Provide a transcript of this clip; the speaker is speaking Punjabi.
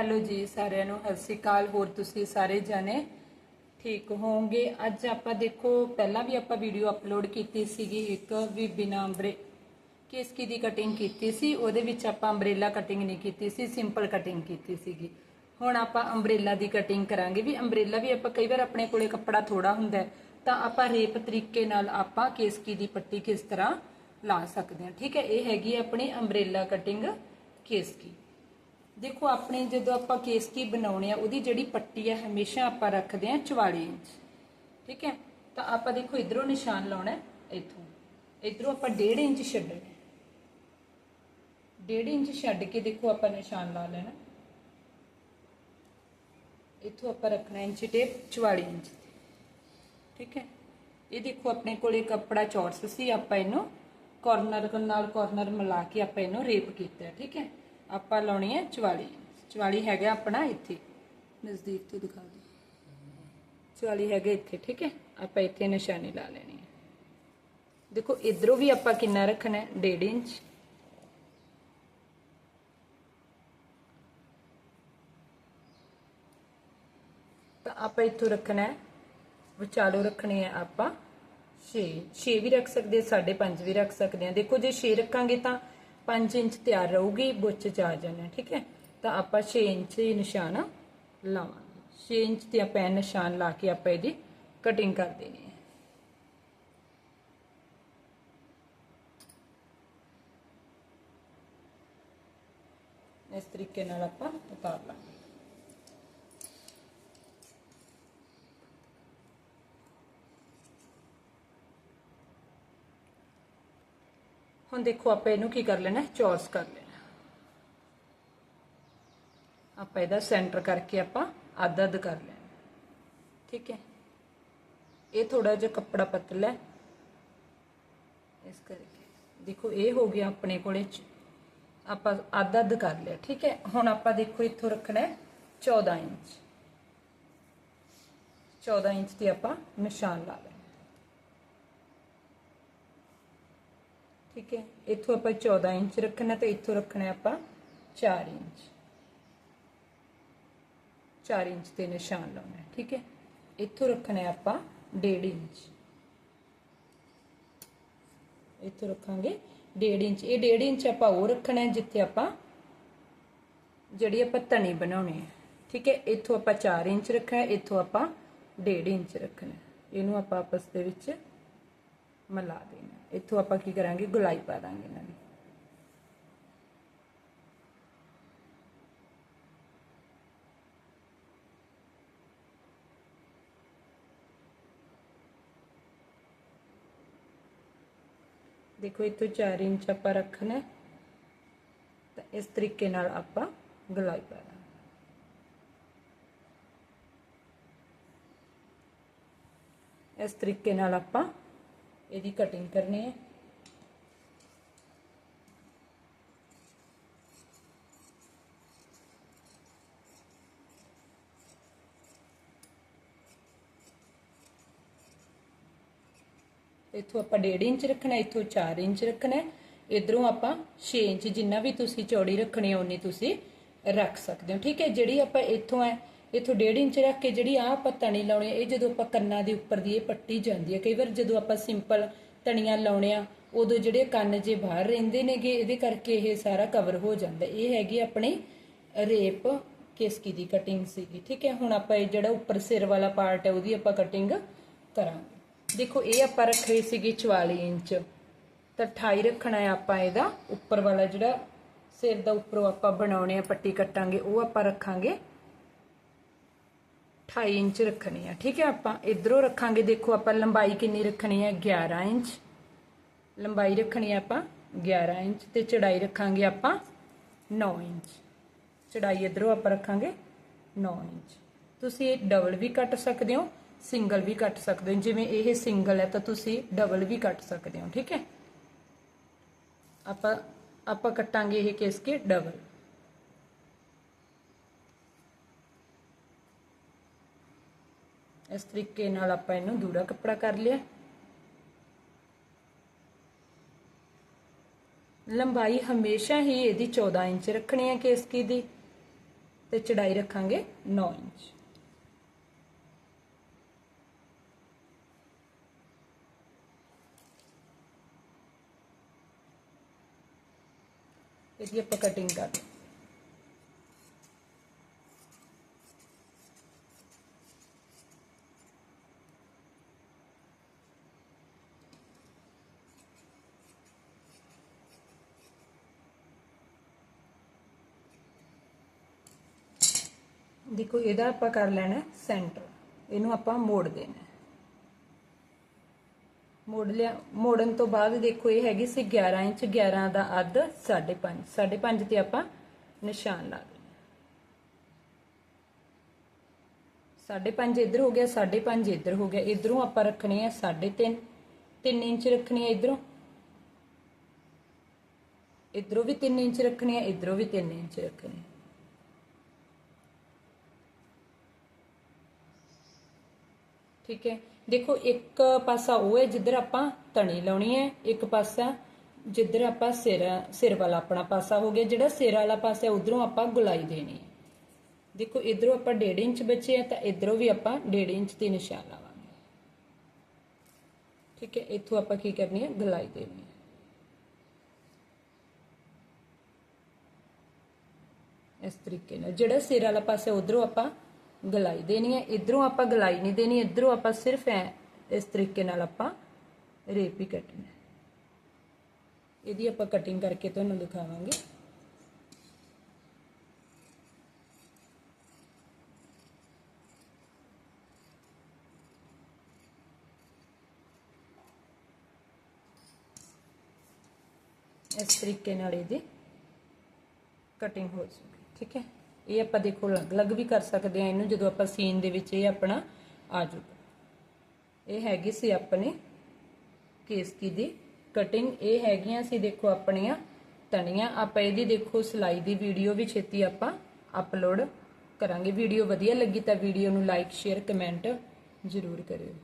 ਹੈਲੋ ਜੀ ਸਾਰਿਆਂ ਨੂੰ, ਸਤਿ ਸ਼੍ਰੀ ਅਕਾਲ। ਹੋਰ ਤੁਸੀਂ ਸਾਰੇ ਜਾਣੇ ਠੀਕ ਹੋਵੋਗੇ? ਅੱਜ ਆਪਾਂ ਦੇਖੋ, ਪਹਿਲਾਂ ਵੀ ਆਪਾਂ ਵੀਡੀਓ ਅਪਲੋਡ ਕੀਤੀ ਸੀਗੀ ਇੱਕ ਵੀ ਬਿਨਾ ਅੰਬਰੇ। ਕੇਸਕੀ ਦੀ ਕਟਿੰਗ ਕੀਤੀ ਸੀ? ਉਹਦੇ ਵਿੱਚ ਆਪਾਂ ਅੰਬਰੇਲਾ ਕਟਿੰਗ ਨਹੀਂ ਕੀਤੀ ਸੀ ਸਿੰਪਲ ਕਟਿੰਗ ਕੀਤੀ ਸੀਗੀ। ਹੁਣ ਆਪਾਂ ਅੰਬਰੇਲਾ ਦੀ ਕਟਿੰਗ ਕਰਾਂਗੇ। ਵੀ ਅੰਬਰੇਲਾ ਵੀ ਆਪਾਂ ਕਈ ਵਾਰ ਆਪਣੇ ਕੋਲੇ ਕੱਪੜਾ ਥੋੜਾ ਹੁੰਦਾ ਤਾਂ ਆਪਾਂ ਰੇਪ ਤਰੀਕੇ ਨਾਲ ਆਪਾਂ ਕੇਸਕੀ ਦੀ ਪੱਟੀ ਕਿਸ ਤਰ੍ਹਾਂ ਲਾ ਸਕਦੇ ਹਾਂ। ਠੀਕ ਹੈ, ਇਹ ਹੈਗੀ ਆਪਣੀ ਅੰਬਰੇਲਾ ਕਟਿੰਗ ਕੇਸਕੀ ਦੇਖੋ, ਆਪਣੇ ਜਦੋਂ ਆਪਾਂ ਕੇਸਕੀ ਬਣਾਉਣੇ ਆ, ਉਹਦੀ ਜਿਹੜੀ ਪੱਟੀ ਹੈ ਹਮੇਸ਼ਾ ਆਪਾਂ ਰੱਖਦੇ ਆ 44 ਇੰਚ। ਠੀਕ ਹੈ? ਤਾਂ ਆਪਾਂ ਦੇਖੋ, ਇਧਰੋਂ ਨਿਸ਼ਾਨ ਲਾਉਣਾ ਇੱਥੋਂ। ਇਧਰੋਂ ਆਪਾਂ 1.5 ਇੰਚ ਛੱਡਣਾ ਹੈ। 1.5 ਇੰਚ ਛੱਡ ਕੇ ਦੇਖੋ, ਆਪਾਂ ਨਿਸ਼ਾਨ ਲਾ ਲੈਣਾ। ਇੱਥੋਂ ਆਪਾਂ ਰੱਖਣਾ ਇੰਚ ਟੇਪ 44 ਇੰਚ। ਠੀਕ ਹੈ? ਇਹ ਦੇਖੋ, ਆਪਣੇ ਕੋਲੇ ਕੱਪੜਾ ਚੌਰਸ ਸੀ, ਆਪਾਂ ਇਹਨੂੰ ਕਾਰਨਰ ਨਾਲ ਕਾਰਨਰ ਮਿਲਾ ਕੇ ਆਪਾਂ ਇਹਨੂੰ ਰੇਪ ਕੀਤਾ ਠੀਕ ਹੈ? ਆਪਾਂ ਲਾਉਣੀ ਹੈ 44 44 ਹੈਗਾ ਆਪਣਾ ਇੱਥੇ ਨਜ਼ਦੀਕ ਤੋਂ ਦਿਖਾ ਦਿਓ 44 ਹੈਗਾ ਇੱਥੇ ਠੀਕ ਹੈ ਆਪਾਂ ਇੱਥੇ ਨਿਸ਼ਾਨੀ ਲਾ ਲੈਣੀ ਹੈ ਦੇਖੋ ਇਧਰੋਂ ਵੀ ਆਪਾਂ ਕਿੰਨਾ ਰੱਖਣਾ ਹੈ 1.5 ਇੰਚ ਤਾਂ ਆਪਾਂ ਇੱਥੋਂ ਰੱਖਣਾ ਹੈ ਵਿਚਾਲੋ ਰੱਖਣੀ ਹੈ ਆਪਾਂ 6 6 ਵੀ ਰੱਖ ਸਕਦੇ 5.5 ਵੀ ਰੱਖ ਸਕਦੇ ਹਾਂ ਦੇਖੋ ਜੇ 6 ਰੱਖਾਂਗੇ ਤਾਂ 5 ਇੰਚ ਤਿਆਰ ਰਹੂਗੀ, ਬੁੱਚ ਚ ਆ ਜਾਣਾ, ਠੀਕ ਹੈ? ਤਾਂ ਆਪਾਂ 6 ਇੰਚ ਹੀ ਨਿਸ਼ਾਨ ਲਾਵਾਂਗੇ। 6 ਇੰਚ ਤੇ ਆਪਾਂ ਇਹ ਨਿਸ਼ਾਨ ਲਾ ਕੇ ਆਪਾਂ ਇਹਦੀ ਕਟਿੰਗ ਕਰ ਦੇਣੀ ਹੈ। ਇਸ ਤਰੀਕੇ ਨਾਲ ਆਪਾਂ ਉਤਾਰ ਲਾਂਗੇ। ਹੁਣ ਦੇਖੋ ਆਪਾਂ ਇਹਨੂੰ ਕੀ ਕਰ ਲੈਣਾ ਚੌਰਸ ਕਰ ਲੈਣਾ ਆਪਾਂ ਇਹਦਾ ਸੈਂਟਰ ਕਰਕੇ ਆਪਾਂ ਅੱਧ ਅੱਧ ਕਰ ਲੈਣਾ ਠੀਕ ਹੈ ਇਹ ਥੋੜਾ ਜਿਹਾ ਕੱਪੜਾ ਪਤਲਾ ਹੈ ਇਸ ਕਰਕੇ ਦੇਖੋ ਇਹ ਹੋ ਗਿਆ ਆਪਣੇ ਕੋਲੇ ਚ- ਆਪਾਂ ਅੱਧ ਅੱਧ ਕਰ ਲਿਆ ਠੀਕ ਹੈ ਹੁਣ ਆਪਾਂ ਦੇਖੋ ਇੱਥੋਂ ਰੱਖਣਾ ਹੈ 14 ਇੰਚ 14 ਇੰਚ ਤੇ ਆਪਾਂ ਨਿਸ਼ਾਨ ਲਾ ਲੈਣਾ ਠੀਕ ਹੈ? ਇੱਥੋਂ ਆਪਾਂ 14 ਇੰਚ ਰੱਖਣਾ ਤੇ ਇੱਥੋਂ ਰੱਖਣਾ ਆਪਾਂ 4 ਇੰਚ। 4 ਇੰਚ ਤੇ ਨਿਸ਼ਾਨ ਲਾਉਣਾ ਠੀਕ ਹੈ? ਇੱਥੋਂ ਰੱਖਣਾ ਆਪਾਂ 1.5 ਇੰਚ। ਇੱਥੋਂ ਰੱਖਾਂਗੇ 1.5 ਇੰਚ। ਇਹ 1.5 ਇੰਚ ਆਪਾਂ ਉਹ ਰੱਖਣਾ ਜਿੱਥੇ ਆਪਾਂ ਜਿਹੜੀ ਆਪਾਂ ਤਣੀ ਬਣਾਉਣੀ ਹੈ, ਠੀਕ ਹੈ? ਇੱਥੋਂ ਆਪਾਂ 4 ਇੰਚ ਰੱਖਣਾ ਇੱਥੋਂ ਆਪਾਂ 1.5 ਇੰਚ ਰੱਖਣਾ ਇਹਨੂੰ ਆਪਾਂ ਆਪਸ ਦੇ ਵਿੱਚ ਮਿਲਾ ਦੇਣਾ ਇੱਥੋਂ ਆਪਾਂ ਕੀ ਕਰਾਂਗੇ ਗੁਲਾਈ ਪਾ ਦਾਂਗੇ ਇਹਨਾਂ ਦੀ ਦੇਖੋ ਇੱਥੋਂ 4 ਇੰਚ ਆਪਾਂ ਰੱਖਣਾ ਹੈ ਤਾਂ ਇਸ ਤਰੀਕੇ ਨਾਲ ਆਪਾਂ ਗੁਲਾਈ ਪਾ ਦਾਂਗੇ ਇਸ ਤਰੀਕੇ ਨਾਲ ਆਪਾਂ ਇਹਦੀ ਕਟਿੰਗ ਕਰਨੀ ਹੈ ਇੱਥੋਂ ਆਪਾਂ 1.5 ਇੰਚ ਰੱਖਣਾ ਇੱਥੋਂ 4 ਇੰਚ ਰੱਖਣਾ ਇਧਰੋਂ ਆਪਾਂ 6 ਇੰਚ ਜਿੰਨਾ ਵੀ ਤੁਸੀਂ ਚੌੜੀ ਰੱਖਣੀ ਹੈ ਉਨੀ ਤੁਸੀਂ ਰੱਖ ਸਕਦੇ ਹੋ ਠੀਕ ਹੈ ਜਿਹੜੀ ਆਪਾਂ ਇੱਥੋਂ ਹੈ ਇੱਥੋਂ 1.5 ਇੰਚ ਰੱਖ ਕੇ ਜਿਹੜੀ ਆਹ ਆਪਾਂ ਤਣੀ ਲਾਉਣੇ ਹੈ, ਇਹ ਜਦੋਂ ਆਪਾਂ ਕੰਨਾਂ ਦੇ ਉੱਪਰ ਦੀ ਇਹ ਪੱਟੀ ਜਾਂਦੀ ਹੈ। ਕਈ ਵਾਰ ਜਦੋਂ ਆਪਾਂ ਸਿੰਪਲ ਤਣੀਆਂ ਲਾਉਣੇ ਆ ਉਦੋਂ ਜਿਹੜੇ ਕੰਨ ਜੇ ਬਾਹਰ ਰਹਿੰਦੇ ਨੇਗੇ ਇਹਦੇ ਕਰਕੇ ਇਹ ਸਾਰਾ ਕਵਰ ਹੋ ਜਾਂਦਾ। ਇਹ ਹੈਗੀ ਆਪਣੀ ਰੇਪ ਕੇਸਕੀ ਦੀ ਕਟਿੰਗ ਸੀਗੀ ਠੀਕ ਹੈ? ਹੁਣ ਆਪਾਂ ਇਹ ਜਿਹੜਾ ਉੱਪਰ ਸਿਰ ਵਾਲਾ ਪਾਰਟ ਹੈ ਉਹਦੀ ਆਪਾਂ ਕਟਿੰਗ ਕਰਾਂਗੇ। ਦੇਖੋ ਇਹ ਆਪਾਂ ਰੱਖੇ ਸੀਗੇ 44 ਇੰਚ। ਤਾਂ 28 ਰੱਖਣਾ ਹੈ ਆਪਾਂ ਇਹਦਾ। ਉੱਪਰ ਵਾਲਾ ਜਿਹੜਾ ਸਿਰ ਦਾ ਉੱਪਰੋਂ ਆਪਾਂ ਬਣਾਉਣੇ ਆ ਪੱਟੀ ਕੱਟਾਂਗੇ ਉਹ ਆਪਾਂ ਰੱਖਾਂਗੇ। 28 ਇੰਚ ਰੱਖਣੀ ਆ ਠੀਕ ਹੈ ਆਪਾਂ ਇਧਰੋਂ ਰੱਖਾਂਗੇ ਦੇਖੋ ਆਪਾਂ ਲੰਬਾਈ ਕਿੰਨੀ ਰੱਖਣੀ ਹੈ 11 ਇੰਚ ਲੰਬਾਈ ਰੱਖਣੀ ਹੈ ਆਪਾਂ 11 ਇੰਚ ਤੇ ਚੜਾਈ ਰੱਖਾਂਗੇ ਆਪਾਂ 9 ਇੰਚ ਚੜਾਈ ਇਧਰੋਂ ਆਪਾਂ ਰੱਖਾਂਗੇ 9 ਇੰਚ ਤੁਸੀਂ ਇਹ ਡਬਲ ਵੀ ਕੱਟ ਸਕਦੇ ਹੋ ਸਿੰਗਲ ਵੀ ਕੱਟ ਸਕਦੇ ਹੋ ਜਿਵੇਂ ਇਹ ਸਿੰਗਲ ਹੈ ਤਾਂ ਤੁਸੀਂ ਡਬਲ ਵੀ ਕੱਟ ਸਕਦੇ ਹੋ ਠੀਕ ਹੈ ਆਪਾਂ ਆਪਾਂ ਕੱਟਾਂਗੇ ਇਹ ਕੇਸ ਕੇ ਡਬਲ ਇਸ ਤਰੀਕੇ ਨਾਲ ਆਪਾਂ ਇਹਨੂੰ ਦੂਰਾ ਕੱਪੜਾ ਕਰ ਲਿਆ। ਲੰਬਾਈ ਹਮੇਸ਼ਾ ਹੀ ਇਹਦੀ 14 ਇੰਚ ਰੱਖਣੀ ਹੈ ਕੇਸਕੀ ਦੀ ਤੇ ਚੜਾਈ ਰੱਖਾਂਗੇ 9 ਇੰਚ। ਇਸ ਲਈ ਆਪਾਂ ਕਟਿੰਗ ਕਰ ਦੇਖੋ, ਇਹਦਾ ਆਪਾਂ ਕਰ ਲੈਣਾ ਸੈਂਟਰ ਇਹਨੂੰ ਆਪਾਂ ਮੋੜ ਦੇਣਾ ਮੋੜ ਲਿਆ, ਮੋੜਨ ਤੋਂ ਬਾਅਦ ਦੇਖੋ, ਇਹ ਹੈਗੀ ਸੀ 11 ਇੰਚ 11 ਦਾ ਅੱਧ 5.5 5.5 ਤੇ ਆਪਾਂ ਨਿਸ਼ਾਨ ਲਾ ਦੇਣਾ 5.5 ਇੱਧਰ ਹੋ ਗਿਆ 5.5 ਇੱਧਰ ਹੋ ਗਿਆ। ਇਧਰੋਂ ਆਪਾਂ ਰੱਖਣੀ ਹੈ 3.5 3 ਇੰਚ ਰੱਖਣੀ ਹੈ ਇਧਰੋਂ। ਇਧਰੋਂ ਵੀ 3 ਇੰਚ ਰੱਖਣੀ ਹੈ ਇਧਰੋਂ ਵੀ 3 ਇੰਚ ਰੱਖਣੀ ਹੈ ਠੀਕ ਹੈ ਦੇਖੋ ਇੱਕ ਪਾਸਾ ਉਹ ਹੈ ਜਿੱਧਰ ਆਪਾਂ ਤਣੀ ਲਾਉਣੀ ਹੈ ਇੱਕ ਪਾਸਾ ਜਿੱਧਰ ਆਪਾਂ ਸਿਰ ਸਿਰ ਵਾਲਾ ਆਪਣਾ ਪਾਸਾ ਹੋ ਗਿਆ ਜਿਹੜਾ ਸਿਰ ਵਾਲਾ ਪਾਸਾ ਉਧਰੋਂ ਆਪਾਂ ਗੁਲਾਈ ਦੇਣੀ ਹੈ ਦੇਖੋ ਇਧਰੋਂ ਆਪਾਂ 1.5 ਇੰਚ ਬਚੇ ਆ ਤਾਂ ਇਧਰੋਂ ਵੀ ਆਪਾਂ 1.5 ਇੰਚ ਤੇ ਨਿਸ਼ਾਨ ਲਾਵਾਂਗੇ ਠੀਕ ਹੈ ਇੱਥੋਂ ਆਪਾਂ ਕੀ ਕਰਨੀ ਹੈ ਗੁਲਾਈ ਦੇਣੀ ਹੈ ਇਸ ਤਰੀਕੇ ਨਾਲ ਜਿਹੜਾ ਸਿਰ ਵਾਲਾ ਪਾਸਾ ਉਧਰੋਂ ਆਪਾਂ ਗਲਾਈ ਦੇਣੀ ਹੈ ਇਧਰੋਂ ਆਪਾਂ ਗਲਾਈ ਨਹੀਂ ਦੇਣੀ ਇਧਰੋਂ ਆਪਾਂ ਸਿਰਫ ਐ ਇਸ ਤਰੀਕੇ ਨਾਲ ਆਪਾਂ ਰੇਪ ਹੀ ਕੱਟਣਾ ਹੈ। ਇਹਦੀ ਆਪਾਂ ਕਟਿੰਗ ਕਰਕੇ ਤੁਹਾਨੂੰ ਦਿਖਾਵਾਂਗੇ ਇਸ ਤਰੀਕੇ ਨਾਲ ਇਹਦੀ ਕਟਿੰਗ ਹੋ ਜੂਗੀ ਠੀਕ ਹੈ ਇਹ ਆਪਾਂ ਦੇਖੋ ਅਲੱਗ-ਅਲੱਗ ਵੀ ਕਰ ਸਕਦੇ ਆ ਇਹਨੂੰ ਜਦੋਂ ਆਪਾਂ ਸੀਨ ਦੇ ਵਿੱਚ ਇਹ ਆਪਣਾ ਆ ਜਾਊਗਾ ਇਹ ਹੈਗੀ ਸੀ ਆਪਣੇ ਕੇਸਕੀ ਦੀ ਕਟਿੰਗ ਇਹ ਹੈਗੀਆਂ ਸੀ ਦੇਖੋ ਆਪਣੀਆਂ ਤਣੀਆਂ। ਆਪਾਂ ਇਹਦੀ ਦੇਖੋ ਸਿਲਾਈ ਦੀ ਵੀਡੀਓ ਵੀ ਛੇਤੀ ਆਪਾਂ ਅਪਲੋਡ ਕਰਾਂਗੇ। ਵੀਡੀਓ ਵਧੀਆ ਲੱਗੀ ਤਾਂ ਵੀਡੀਓ ਨੂੰ ਲਾਈਕ ਸ਼ੇਅਰ ਕਮੈਂਟ ਜ਼ਰੂਰ ਕਰਿਓ।